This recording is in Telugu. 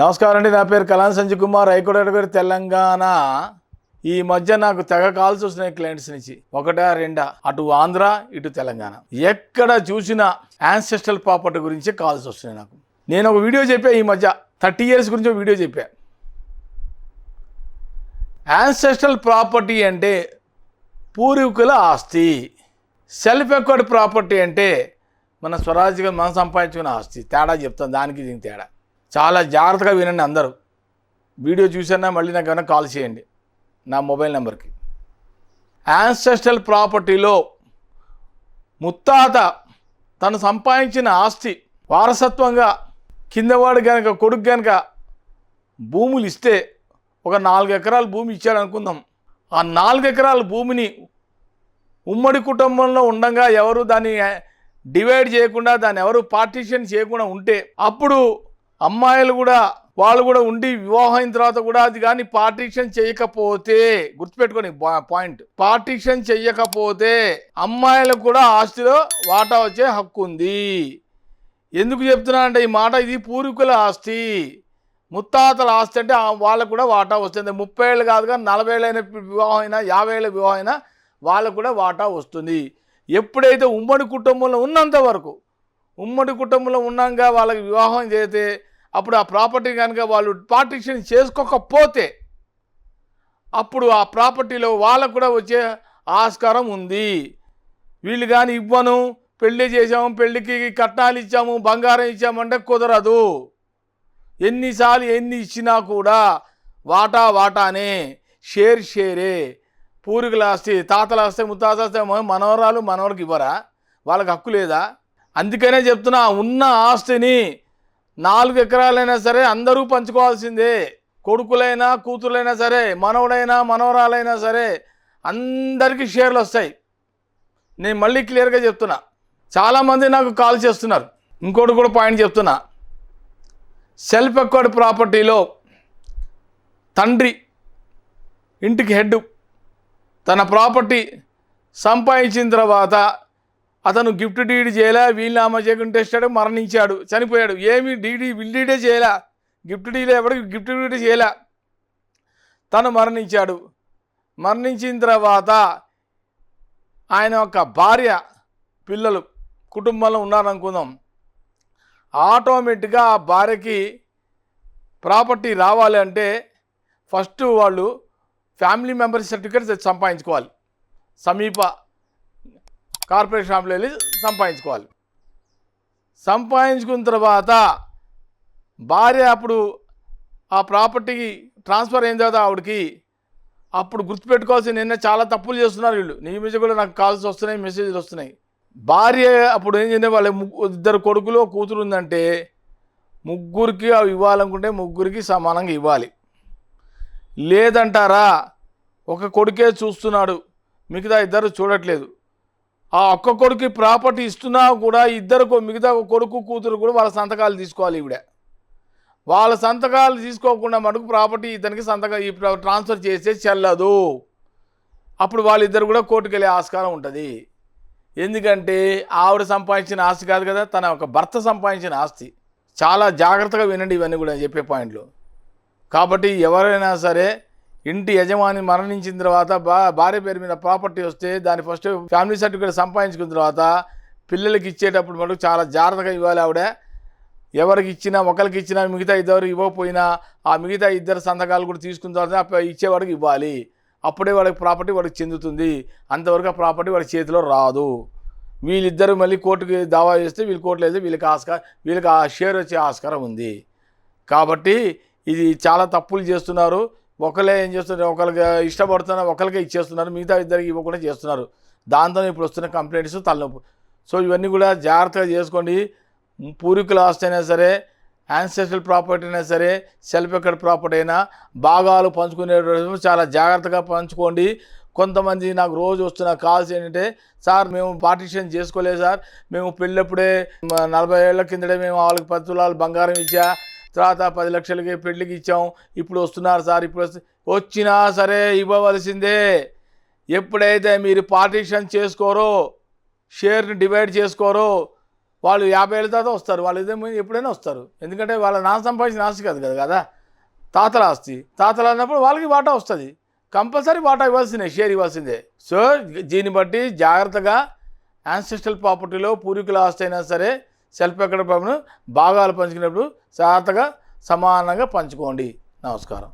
నమస్కారం అండి నా పేరు కళాన్ సంజయ్ కుమార్ హైకోర్టు గారు తెలంగాణ. ఈ మధ్య నాకు తెగ కాల్స్ వస్తున్నాయి క్లయింట్స్ నుంచి. ఒకటా రెండా? అటు ఆంధ్ర ఇటు తెలంగాణ. ఎక్కడ చూసినా యాన్సెస్ట్రల్ ప్రాపర్టీ గురించి కాల్స్ వస్తున్నాయి నాకు. నేను ఒక వీడియో చెప్పా ఈ మధ్య. థర్టీ ఇయర్స్ గురించి ఒక వీడియో చెప్పా. యాన్సెస్ట్రల్ ప్రాపర్టీ అంటే పూర్వీకుల ఆస్తి. సెల్ఫ్ ఎక్వర్డ్ ప్రాపర్టీ అంటే మన స్వరాజ్యం మనం సంపాదించుకున్న ఆస్తి. తేడా చెప్తాం దానికి దీనికి తేడా. చాలా జాగ్రత్తగా వినండి అందరూ. వీడియో చూసినా మళ్ళీ నాకు ఏమైనా కాల్ చేయండి. నా మొబైల్ నెంబర్కి. యాన్సెస్ట్రల్ ప్రాపర్టీలో ముత్తాత తను సంపాదించిన ఆస్తి వారసత్వంగా కిందవాడు కనుక కొడుకు కనుక భూములు ఇస్తే ఒక నాలుగు ఎకరాల భూమి ఇచ్చాడు అనుకుందాం ఆ నాలుగు ఎకరాల భూమిని ఉమ్మడి కుటుంబంలో ఉండగా ఎవరు దాన్ని డివైడ్ చేయకుండా దాన్ని ఎవరు పార్టీషన్ చేయకుండా ఉంటే అప్పుడు అమ్మాయిలు కూడా వాళ్ళు కూడా ఉండి వివాహం అయిన తర్వాత కూడా అది కానీ పార్టీషన్ చేయకపోతే గుర్తుపెట్టుకొని పాయింట్ పార్టీషన్ చెయ్యకపోతే అమ్మాయిలకు కూడా ఆస్తిలో వాటా వచ్చే హక్కు ఉంది. ఎందుకు చెప్తున్నా అంటే ఈ మాట ఇది పూర్వీకుల ఆస్తి. ముత్తాతల ఆస్తి అంటే వాళ్ళకు కూడా వాటా వస్తుంది. ముప్పై ఏళ్ళు కాదుగా నలభై ఏళ్ళైన వివాహం అయినా యాభై ఏళ్ళ వివాహం అయినా వాళ్ళకు కూడా వాటా వస్తుంది. ఎప్పుడైతే ఉమ్మడి కుటుంబంలో ఉన్నంత వరకు ఉమ్మడి కుటుంబంలో ఉన్నాక వాళ్ళకి వివాహం చేస్తే అప్పుడు ఆ ప్రాపర్టీ కనుక వాళ్ళు పార్టీషన్ చేసుకోకపోతే అప్పుడు ఆ ప్రాపర్టీలో వాళ్ళకు కూడా వచ్చే ఆస్కారం ఉంది. వీళ్ళు కానీ ఇవ్వను పెళ్ళి చేసాము పెళ్ళికి కట్నాలు ఇచ్చాము బంగారం ఇచ్చామంటే కుదరదు. ఎన్నిసార్లు ఎన్ని ఇచ్చినా కూడా వాటా వాటానే షేర్ షేరే. పూర్వీకుల ఆస్తి తాతల ఆస్తే ముత్తాతల ఆస్తి మనవరాలు మనవరికి ఇవ్వరా? వాళ్ళకి హక్కు లేదా? అందుకనే చెప్తున్నా ఉన్న ఆస్తిని నాలుగు ఎకరాలైనా సరే అందరూ పంచుకోవాల్సిందే. కొడుకులైనా కూతురులైనా సరే మనవడైనా మనవరాలైనా సరే అందరికీ షేర్లు వస్తాయి. నేను మళ్ళీ క్లియర్గా చెప్తున్నా. చాలామంది నాకు కాల్ చేస్తున్నారు. ఇంకోటి కూడా పాయింట్ చెప్తున్నా. సెల్ఫ్ ఎక్వర్డ్ ప్రాపర్టీలో తండ్రి ఇంటికి హెడ్ తన ప్రాపర్టీ సంపాదించిన తర్వాత అతను గిఫ్ట్ డీడీ చేయలే వీళ్ళనామా చేయకుండా ఇస్తాడు మరణించాడు చనిపోయాడు. ఏమి డీడీ విల్ డీడే చేయలే. గిఫ్ట్ డీలే ఎవరికి గిఫ్ట్ డీడీ చేయలే. తను మరణించాడు. మరణించిన తర్వాత ఆయన యొక్క భార్య పిల్లలు కుటుంబంలో ఉన్నారనుకుందాం. ఆటోమేటిక్గా ఆ భార్యకి ప్రాపర్టీ రావాలి అంటే ఫస్ట్ వాళ్ళు ఫ్యామిలీ మెంబర్స్ సర్టిఫికేట్ సంపాదించుకోవాలి సమీప కార్పొరేషన్ షాప్లో వెళ్ళి సంపాదించుకోవాలి. సంపాదించుకున్న తర్వాత భార్య అప్పుడు ఆ ప్రాపర్టీకి ట్రాన్స్ఫర్ అయిన తర్వాత ఆవిడకి అప్పుడు గుర్తుపెట్టుకోవాల్సి నిన్న చాలా తప్పులు చేస్తున్నారు వీళ్ళు. నీ మీద కూడా నాకు కాల్స్ వస్తున్నాయి మెసేజ్లు వస్తున్నాయి. భార్య అప్పుడు ఏం చేయండి వాళ్ళ ఇద్దరు కొడుకులో కూతురు ఉందంటే ముగ్గురికి అవి ఇవ్వాలనుకుంటే ముగ్గురికి సమానంగా ఇవ్వాలి. లేదంటారా? ఒక కొడుకే చూస్తున్నాడు. మిగతా ఇద్దరు చూడట్లేదు. ఆ ఒక్క కొడుకు ప్రాపర్టీ ఇస్తున్నా కూడా ఇద్దరు మిగతా కొడుకు కూతురు కూడా వాళ్ళ సంతకాలు తీసుకోవాలి ఈవిడ. వాళ్ళ సంతకాలు తీసుకోకుండా మటుకు ప్రాపర్టీ ఇతనికి సంతకం ఈ ట్రాన్స్ఫర్ చేస్తే చెల్లదు. అప్పుడు వాళ్ళిద్దరు కూడా కోర్టుకు వెళ్ళే ఆస్కారం ఉంటుంది. ఎందుకంటే ఆవిడ సంపాదించిన ఆస్తి కాదు కదా తన ఒక భర్త సంపాదించిన ఆస్తి. చాలా జాగ్రత్తగా వినండి ఇవన్నీ కూడా చెప్పే పాయింట్లు. కాబట్టి ఎవరైనా సరే ఇంటి యజమాని మరణించిన తర్వాత బా భార్య పేరు మీద ప్రాపర్టీ వస్తే దాన్ని ఫస్ట్ ఫ్యామిలీ సర్టిఫికేట్ సంపాదించుకున్న తర్వాత పిల్లలకి ఇచ్చేటప్పుడు మటుకు చాలా జాగ్రత్తగా ఇవ్వాలి ఆవిడ. ఎవరికి ఇచ్చినా ఒకరికి ఇచ్చినా మిగతా ఇద్దరు ఇవ్వకపోయినా ఆ మిగతా ఇద్దరు సంతకాలు కూడా తీసుకున్న తర్వాత ఇచ్చేవాడికి ఇవ్వాలి. అప్పుడే వాడికి ప్రాపర్టీ వాడికి చెందుతుంది. అంతవరకు ఆ ప్రాపర్టీ వాడి చేతిలో రాదు. వీళ్ళిద్దరు మళ్ళీ కోర్టుకి దావా చేస్తే వీళ్ళు కోర్టులో వేస్తే వీళ్ళకి ఆస్కారం వీళ్ళకి ఆ షేర్ వచ్చే ఆస్కారం ఉంది. కాబట్టి ఇది చాలా తప్పులు చేస్తున్నారు. ఒకళ్ళే ఏం చేస్తున్నారు? ఒకరికి ఇష్టపడుతున్నారు ఒకరికే ఇచ్చేస్తున్నారు మిగతా ఇద్దరికి ఇవ్వకుండా చేస్తున్నారు. దాంతో ఇప్పుడు వస్తున్న కంప్లైంట్స్ తలనొప్పి. సో ఇవన్నీ కూడా జాగ్రత్తగా చేసుకోండి. పూర్వీకుల ఆస్తి అయినా సరే యాన్సెస్ట్రల్ ప్రాపర్టీ అయినా సరే సెల్ఫ్ ఎక్కడ ప్రాపర్టీ అయినా భాగాలు పంచుకునే చాలా జాగ్రత్తగా పంచుకోండి. కొంతమంది నాకు రోజు వస్తున్న కాల్స్ ఏంటంటే సార్ మేము పార్టీషన్ చేసుకోలేదు సార్. మేము పెళ్ళప్పుడే నలభై ఏళ్ళ కిందటే మేము వాళ్ళకి పది తులాలు బంగారం ఇచ్చా. తర్వాత పది లక్షలకి పెళ్ళికి ఇచ్చాం. ఇప్పుడు వస్తున్నారు సార్ ఇప్పుడు వచ్చినా సరే ఇవ్వవలసిందే. ఎప్పుడైతే మీరు పార్టీషన్ చేసుకోరో షేర్ని డివైడ్ చేసుకోరో వాళ్ళు యాభై ఏళ్ళ తర్వాత వస్తారు. వాళ్ళు ఇదే ఎప్పుడైనా వస్తారు. ఎందుకంటే వాళ్ళ నా సంపాదించిన ఆస్తి కాదు కదా కదా? తాతల ఆస్తి. తాతలు అన్నప్పుడు వాళ్ళకి వాటా వస్తుంది. కంపల్సరీ వాటా ఇవ్వాల్సిందే షేర్ ఇవ్వాల్సిందే. సో దీన్ని బట్టి జాగ్రత్తగా యాన్సిస్టల్ ప్రాపర్టీలో పూర్వీకుల ఆస్తి అయినా సరే సెల్ఫ్ ఎక్కడ భాగాలు పంచుకునేప్పుడు జాగ్రత్తగా సమానంగా పంచుకోండి. నమస్కారం.